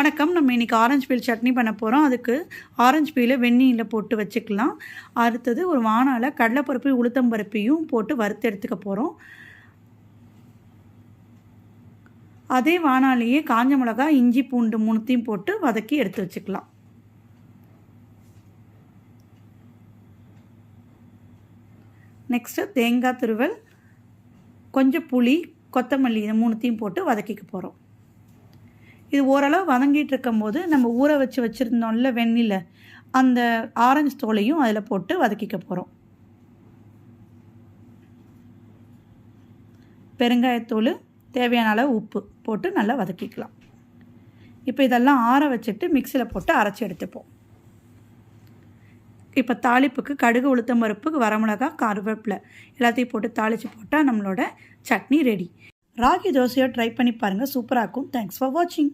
வணக்கம். நம்ம இன்றைக்கி ஆரஞ்சு பீல் சட்னி பண்ண போகிறோம் அதுக்கு ஆரஞ்சு பீலை வெந்நீரில் போட்டு வச்சுக்கலாம். அடுத்தது ஒரு வானால் கடலைப்பருப்பு உளுத்தம்பருப்பையும் போட்டு வறுத்து எடுத்துக்க போகிறோம் அதே வானாலேயே காஞ்ச மிளகா இஞ்சி பூண்டு மூணுத்தையும் போட்டு வதக்கி எடுத்து வச்சுக்கலாம். நெக்ஸ்ட்டு தேங்காய் துருவல் கொஞ்சம் புளி கொத்தமல்லி இதை மூணுத்தையும் போட்டு வதக்கிக்க போகிறோம் இது ஓரளவு வதங்கிட்டு இருக்கும்போது நம்ம ஊற வச்சு வச்சுருந்தோம்ல வெந்நில அந்த ஆரஞ்சு தோலையும் அதில் போட்டு வதக்கிக்க போகிறோம் பெருங்காயத்தூள் தேவையான அளவு உப்பு போட்டு நல்லா வதக்கிக்கலாம். இப்போ இதெல்லாம் ஆற வச்சுட்டு மிக்சியில் போட்டு அரைச்சி எடுத்துப்போம். இப்போ தாளிப்புக்கு கடுகு உளுத்தம் பருப்பு வரமிளகா கருவேப்பிலை எல்லாத்தையும் போட்டு தாளித்து போட்டால் நம்மளோட சட்னி ரெடி ராகி தோசையோ ட்ரை பண்ணி பாருங்கள் சூப்பராக இருக்கும். தேங்க்ஸ் ஃபார் வாட்சிங்